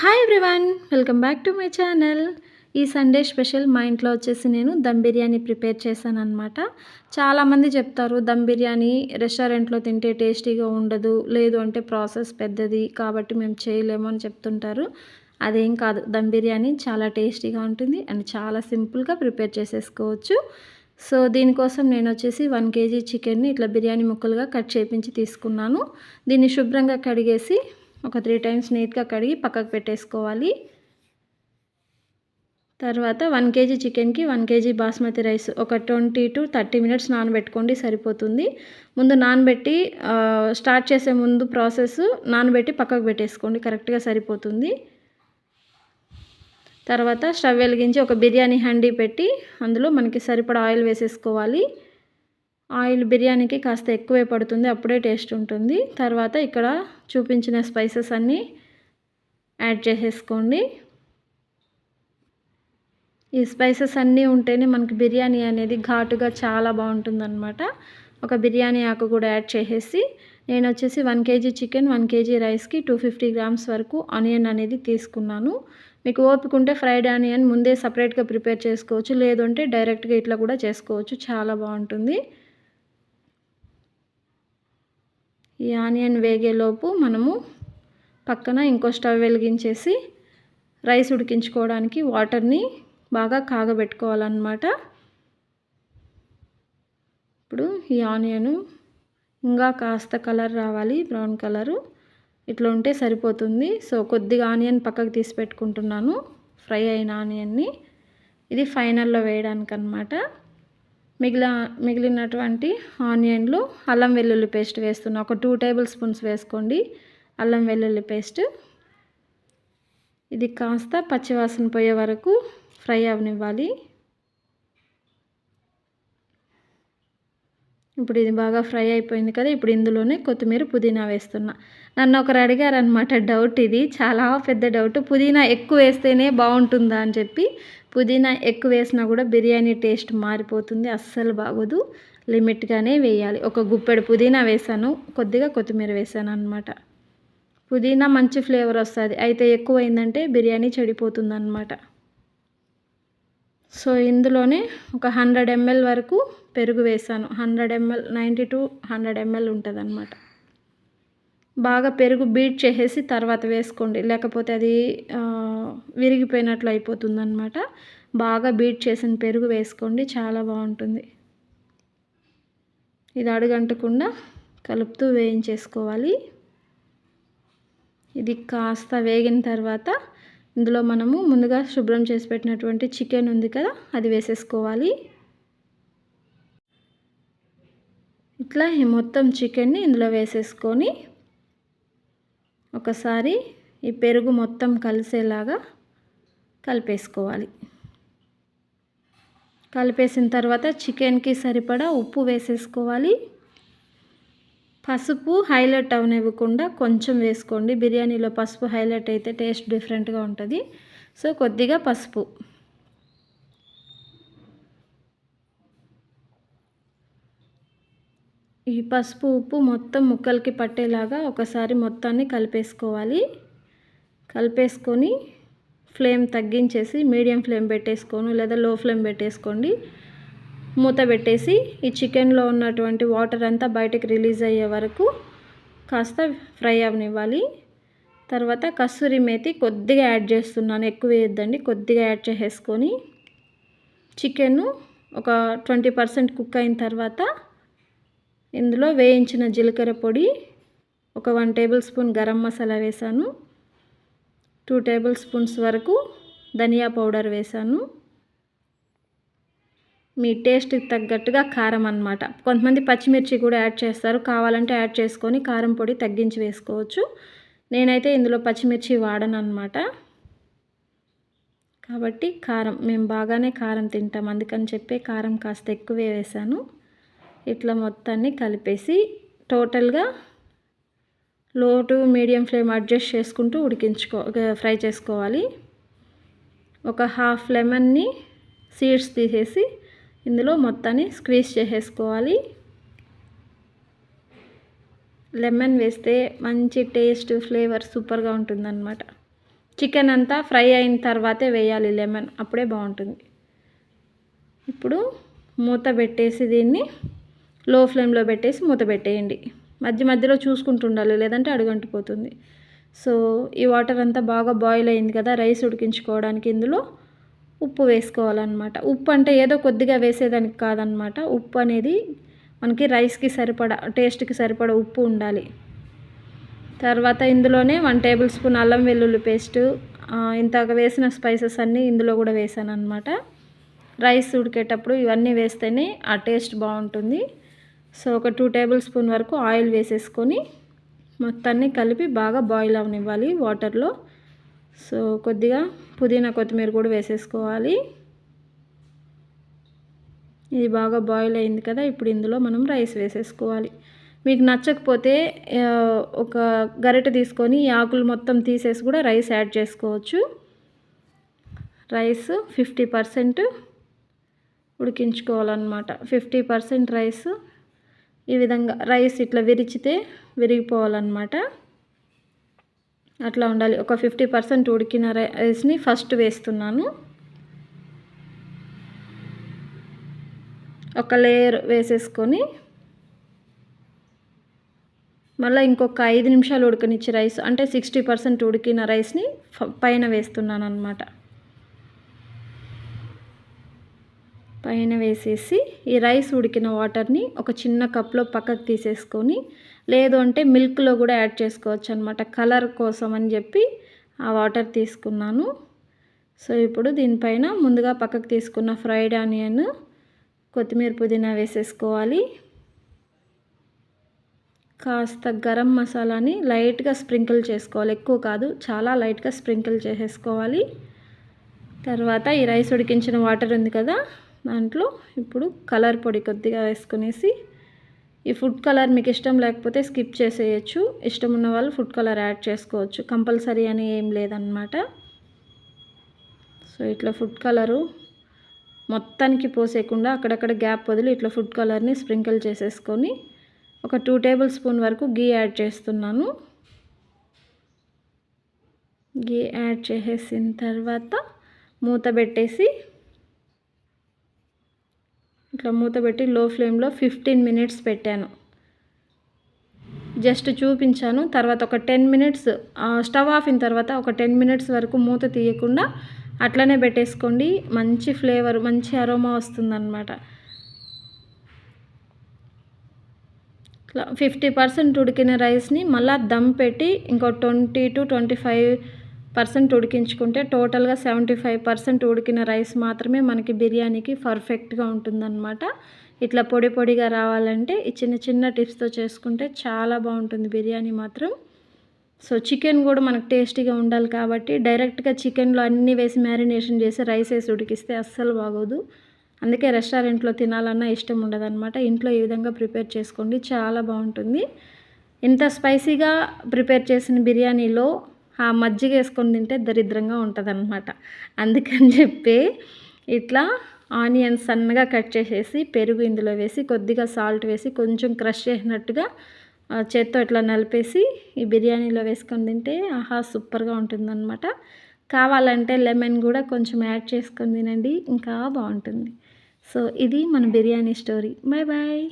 Hi everyone welcome back to my channel ఈ Sunday special మా ఇంట్లో వచ్చేసి నేను దమ్ బిర్యానీ ప్రిపేర్ చేశాను అనమాట చాలామంది చెప్తారు దమ్ బిర్యానీ రెస్టారెంట్లో తింటే టేస్టీగా ఉండదు లేదు అంటే ప్రాసెస్ పెద్దది కాబట్టి మేము చేయలేము అని చెప్తుంటారు. అదేం కాదు దమ్ బిర్యానీ చాలా టేస్టీగా ఉంటుంది అండ్ చాలా సింపుల్గా ప్రిపేర్ చేసేసుకోవచ్చు. సో దీనికోసం నేను వచ్చేసి వన్ కేజీ చికెన్ని ఇట్లా బిర్యానీ ముక్కలుగా కట్ చేపించి తీసుకున్నాను. దీన్ని శుభ్రంగా కడిగేసి ఒక త్రీ టైమ్స్ నీట్గా కడిగి పక్కకు పెట్టేసుకోవాలి. తర్వాత వన్ కేజీ చికెన్కి వన్ కేజీ బాస్మతి రైస్ ఒక ట్వంటీ టు థర్టీ మినిట్స్ నానబెట్టుకోండి సరిపోతుంది. ముందు నానబెట్టి స్టార్ట్ చేసే ముందు ప్రాసెస్ నానబెట్టి పక్కకు పెట్టేసుకోండి కరెక్ట్గా సరిపోతుంది. తర్వాత స్టవ్ వెలిగించి ఒక బిర్యానీ హండీ పెట్టి అందులో మనకి సరిపడా ఆయిల్ వేసేసుకోవాలి. ఆయిల్ బిర్యానీకి కాస్త ఎక్కువే పడుతుంది అప్పుడే టేస్ట్ ఉంటుంది. తర్వాత ఇక్కడ చూపించిన స్పైసెస్ అన్నీ యాడ్ చేసేసుకోండి. ఈ స్పైసెస్ అన్నీ ఉంటేనే మనకి బిర్యానీ అనేది ఘాటుగా చాలా బాగుంటుందన్నమాట. ఒక బిర్యానీ ఆకు కూడా యాడ్ చేసేసి నేను వచ్చేసి one KG chicken one KG రైస్కి టూ ఫిఫ్టీ గ్రామ్స్ వరకు ఆనియన్ అనేది తీసుకున్నాను. మీకు ఓపిక ఉంటే ఫ్రైడ్ ఆనియన్ ముందే సపరేట్గా ప్రిపేర్ చేసుకోవచ్చు లేదంటే డైరెక్ట్గా ఇట్లా కూడా చేసుకోవచ్చు చాలా బాగుంటుంది. ఈ ఆనియన్ వేగేలోపు మనము పక్కన ఇంకో స్టవ్ వెలిగించేసి రైస్ ఉడికించుకోవడానికి వాటర్ని బాగా కాగబెట్టుకోవాలన్నమాట. ఇప్పుడు ఈ ఆనియన్ ఇంకా కాస్త కలర్ రావాలి బ్రౌన్ కలరు. ఇట్లా ఉంటే సరిపోతుంది. సో కొద్దిగా ఆనియన్ పక్కకు తీసి పెట్టుకుంటున్నాను ఫ్రై అయిన ఆనియన్ని. ఇది ఫైనల్లో వేయడానికి అనమాట మిగిలిన మిగిలినటువంటి ఆనియన్లు అల్లం వెల్లుల్లి పేస్ట్ వేస్తున్నా. ఒక టూ టేబుల్ స్పూన్స్ వేసుకోండి. అల్లం వెల్లుల్లి పేస్ట్. ఇది కాస్త పచ్చివాసన పోయే వరకు ఫ్రై అవనివ్వాలి. ఇప్పుడు ఇది బాగా ఫ్రై అయిపోయింది కదా ఇప్పుడు ఇందులోనే కొత్తిమీర పుదీనా వేస్తున్నా. నన్ను ఒకరు అడిగారనమాట డౌట్ ఇది? చాలా పెద్ద డౌట్. పుదీనా ఎక్కువ వేస్తేనే బాగుంటుందా? అని చెప్పి. పుదీనా ఎక్కువ వేసినా కూడా బిర్యానీ టేస్ట్ మారిపోతుంది అస్సలు బాగోదు. లిమిట్గానే వేయాలి. ఒక గుప్పెడు పుదీనా వేసాను కొద్దిగా కొత్తిమీర వేసాను అనమాట పుదీనా మంచి ఫ్లేవర్ వస్తుంది. అయితే ఎక్కువ అయిందంటే బిర్యానీ చెడిపోతుంది అనమాట సో ఇందులోనే ఒక హండ్రెడ్ ఎంఎల్ వరకు పెరుగు వేసాను. Hundred ML ninety to hundred ML ఉంటుంది అనమాట బాగా పెరుగు బీట్ చేసేసి తర్వాత వేసుకోండి. లేకపోతే అది విరిగిపోయినట్లు అయిపోతుంది అనమాట బాగా బీట్ చేసిన పెరుగు వేసుకోండి. చాలా బాగుంటుంది. ఇది అడుగంటకుండా కలుపుతూ వేయించేసుకోవాలి. ఇది కాస్త వేగిన తర్వాత ఇందులో మనము ముందుగా శుభ్రం చేసి పెట్టినటువంటి చికెన్ ఉంది కదా అది వేసేసుకోవాలి. ఇట్లా మొత్తం చికెన్ని ఇందులో వేసేసుకొని ఒకసారి ఈ పెరుగు మొత్తం కలిసేలాగా కలిపేసుకోవాలి. కలిపేసిన తర్వాత చికెన్కి సరిపడా ఉప్పు వేసేసుకోవాలి. పసుపు హైలైట్ అవనివ్వకుండా కొంచెం వేసుకోండి. బిర్యానీలో పసుపు హైలైట్ అయితే టేస్ట్ డిఫరెంట్గా ఉంటుంది. సో కొద్దిగా పసుపు. ఈ పసుపు ఉప్పు మొత్తం ముక్కలకి పట్టేలాగా ఒకసారి మొత్తాన్ని కలిపేసుకోవాలి. కలిపేసుకొని ఫ్లేమ్ తగ్గించేసి మీడియం ఫ్లేమ్ పెట్టేసుకోను లేదా లో ఫ్లేమ్ పెట్టేసుకోండి. మూత పెట్టేసి ఈ చికెన్లో ఉన్నటువంటి వాటర్ అంతా బయటకు రిలీజ్ అయ్యే వరకు కాస్త ఫ్రై అవనివ్వాలి. తర్వాత కస్తూరి మేతి కొద్దిగా యాడ్ చేస్తున్నాను ఎక్కువ వేయద్దండి కొద్దిగా యాడ్ చేసేసుకొని. చికెన్ ఒక ట్వంటీ పర్సెంట్ కుక్ అయిన తర్వాత ఇందులో వేయించిన జీలకర్ర పొడి ఒక one table spoon garam masala వేసాను. టూ టేబుల్ స్పూన్స్ వరకు ధనియా పౌడర్ వేసాను. మీ టేస్ట్కి తగ్గట్టుగా కారం అనమాట కొంతమంది పచ్చిమిర్చి కూడా యాడ్ చేస్తారు. కావాలంటే యాడ్ చేసుకొని కారం పొడి తగ్గించి వేసుకోవచ్చు. నేనైతే ఇందులో పచ్చిమిర్చి వాడను అనమాట కాబట్టి కారం మేము బాగానే కారం తింటాం. అందుకని చెప్పి కారం కాస్త ఎక్కువే వేసాను. ఇట్లా మొత్తాన్ని కలిపేసి టోటల్గా లో టు మీడియం ఫ్లేమ్ అడ్జస్ట్ చేసుకుంటూ ఉడికించుకో ఫ్రై చేసుకోవాలి. ఒక హాఫ్ లెమన్ని సీడ్స్ తీసేసి ఇందులో మొత్తాన్ని స్క్వీజ్ చేసేసుకోవాలి. లెమన్ వేస్తే మంచి టేస్ట్ ఫ్లేవర్ సూపర్గా ఉంటుందన్నమాట. చికెన్ అంతా ఫ్రై అయిన తర్వాతే వేయాలి లెమన్ అప్పుడే బాగుంటుంది. ఇప్పుడు మూత పెట్టేసి దీన్ని లో ఫ్లేమ్లో పెట్టేసి మూత పెట్టేయండి. మధ్య మధ్యలో చూసుకుంటుండాలి లేదంటే అడుగంటిపోతుంది. సో ఈ వాటర్ అంతా బాగా బాయిల్ అయింది కదా రైస్ ఉడికించుకోవడానికి ఇందులో ఉప్పు వేసుకోవాలన్నమాట. ఉప్పు అంటే ఏదో కొద్దిగా వేసేదానికి కాదనమాట ఉప్పు అనేది మనకి రైస్కి సరిపడా టేస్ట్కి సరిపడా ఉప్పు ఉండాలి. తర్వాత ఇందులోనే వన్ టేబుల్ స్పూన్ అల్లం వెల్లుల్లి పేస్టు ఇంతగా వేసిన స్పైసెస్ అన్నీ ఇందులో కూడా వేసాను అనమాట రైస్ ఉడికేటప్పుడు ఇవన్నీ వేస్తేనే ఆ టేస్ట్ బాగుంటుంది. సో ఒక టూ టేబుల్ స్పూన్ వరకు ఆయిల్ వేసేసుకొని మొత్తాన్ని కలిపి బాగా బాయిల్ అవనివ్వాలి వాటర్లో. సో కొద్దిగా పుదీనా కొత్తిమీర కూడా వేసేసుకోవాలి. ఇది బాగా బాయిల్ అయింది కదా ఇప్పుడు ఇందులో మనం రైస్ వేసేసుకోవాలి. మీకు నచ్చకపోతే ఒక గరిట తీసుకొని ఈ ఆకులు మొత్తం తీసేసి కూడా రైస్ యాడ్ చేసుకోవచ్చు. రైస్ ఫిఫ్టీ పర్సెంట్ ఉడికించుకోవాలన్నమాట. ఫిఫ్టీ పర్సెంట్ రైస్ ఈ విధంగా రైస్ ఇట్లా విరిచితే విరిగిపోవాలన్నమాట. అట్లా ఉండాలి. ఒక ఫిఫ్టీ పర్సెంట్ ఉడికిన రైస్ని ఫస్ట్ వేస్తున్నాను. ఒక లేయర్ వేసేసుకొని మళ్ళీ ఇంకొక ఐదు నిమిషాలు ఉడకనిచ్చి రైస్ అంటే సిక్స్టీ పర్సెంట్ ఉడికిన రైస్ని పైన వేస్తున్నాను అనమాట పైన వేసేసి ఈ రైస్ ఉడికిన వాటర్ని ఒక చిన్న కప్లో పక్కకు తీసేసుకొని లేదు అంటే మిల్క్లో కూడా యాడ్ చేసుకోవచ్చు అనమాట కలర్ కోసం అని చెప్పి ఆ వాటర్ తీసుకున్నాను. సో ఇప్పుడు దీనిపైన ముందుగా పక్కకు తీసుకున్న ఫ్రైడ్ ఆనియన్ కొత్తిమీర పుదీనా వేసేసుకోవాలి. కాస్త గరం మసాలాని లైట్గా స్ప్రింకిల్ చేసుకోవాలి. ఎక్కువ కాదు చాలా లైట్గా స్ప్రింకిల్ చేసేసుకోవాలి. తర్వాత ఈ రైస్ ఉడికించిన వాటర్ ఉంది కదా దాంట్లో ఇప్పుడు కలర్ పొడి కొద్దిగా వేసుకునేసి ఈ ఫుడ్ కలర్ మీకు ఇష్టం లేకపోతే స్కిప్ చేసేయచ్చు. ఇష్టం ఉన్న వాళ్ళు ఫుడ్ కలర్ యాడ్ చేసుకోవచ్చు. కంపల్సరీ అని ఏం లేదన్నమాట. సో ఇట్లా ఫుడ్ కలరు మొత్తానికి పోసేయకుండా అక్కడక్కడ గ్యాప్ వదిలి ఇట్లా ఫుడ్ కలర్ని స్ప్రింకిల్ చేసేసుకొని ఒక టూ టేబుల్ స్పూన్ వరకు గీ యాడ్ చేస్తున్నాను. గీ యాడ్ చేసేసిన తర్వాత మూత పెట్టేసి ఇట్లా మూత పెట్టి లో ఫ్లేమ్లో ఫిఫ్టీన్ మినిట్స్ పెట్టాను. జస్ట్ చూపించాను. తర్వాత ఒక టెన్ మినిట్స్ స్టవ్ ఆఫ్ అయిన తర్వాత ఒక టెన్ మినిట్స్ వరకు మూత తీయకుండా అట్లనే పెట్టేసుకోండి. మంచి ఫ్లేవర్ మంచి అరోమా వస్తుందన్నమాట. ఇట్లా ఫిఫ్టీ పర్సెంట్ ఉడికిన రైస్ని మళ్ళీ దమ్ పెట్టి ఇంకో twenty to twenty five percent ఉడికించుకుంటే టోటల్గా సెవెంటీ ఫైవ్ పర్సెంట్ ఉడికిన రైస్ మాత్రమే మనకి బిర్యానీకి పర్ఫెక్ట్గా ఉంటుందన్నమాట. ఇట్లా పొడి పొడిగా రావాలంటే ఈ చిన్న చిన్న టిప్స్తో చేసుకుంటే చాలా బాగుంటుంది బిర్యానీ మాత్రం. సో చికెన్ కూడా మనకు టేస్టీగా ఉండాలి కాబట్టి డైరెక్ట్గా చికెన్లో అన్నీ వేసి మ్యారినేషన్ చేసి రైస్ వేసి ఉడికిస్తే అస్సలు బాగోదు. అందుకే రెస్టారెంట్లో తినాలన్నా ఇష్టం ఉండదన్నమాట. ఇంట్లో ఈ విధంగా ప్రిపేర్ చేసుకోండి చాలా బాగుంటుంది. ఇంత స్పైసీగా ప్రిపేర్ చేసిన బిర్యానీలో ఆ మజ్జిగ వేసుకొని తింటే దరిద్రంగా ఉంటుంది అనమాట అందుకని చెప్పి ఇట్లా ఆనియన్స్ సన్నగా కట్ చేసేసి పెరుగు ఇందులో వేసి కొద్దిగా సాల్ట్ వేసి కొంచెం క్రష్ చేసినట్టుగా చేత్తో ఇట్లా నలిపేసి ఈ బిర్యానీలో వేసుకొని తింటే ఆహా సూపర్గా ఉంటుందన్నమాట. కావాలంటే లెమన్ కూడా కొంచెం యాడ్ చేసుకొని తినండి ఇంకా బాగుంటుంది. సో ఇది మన బిర్యానీ స్టోరీ. Bye bye.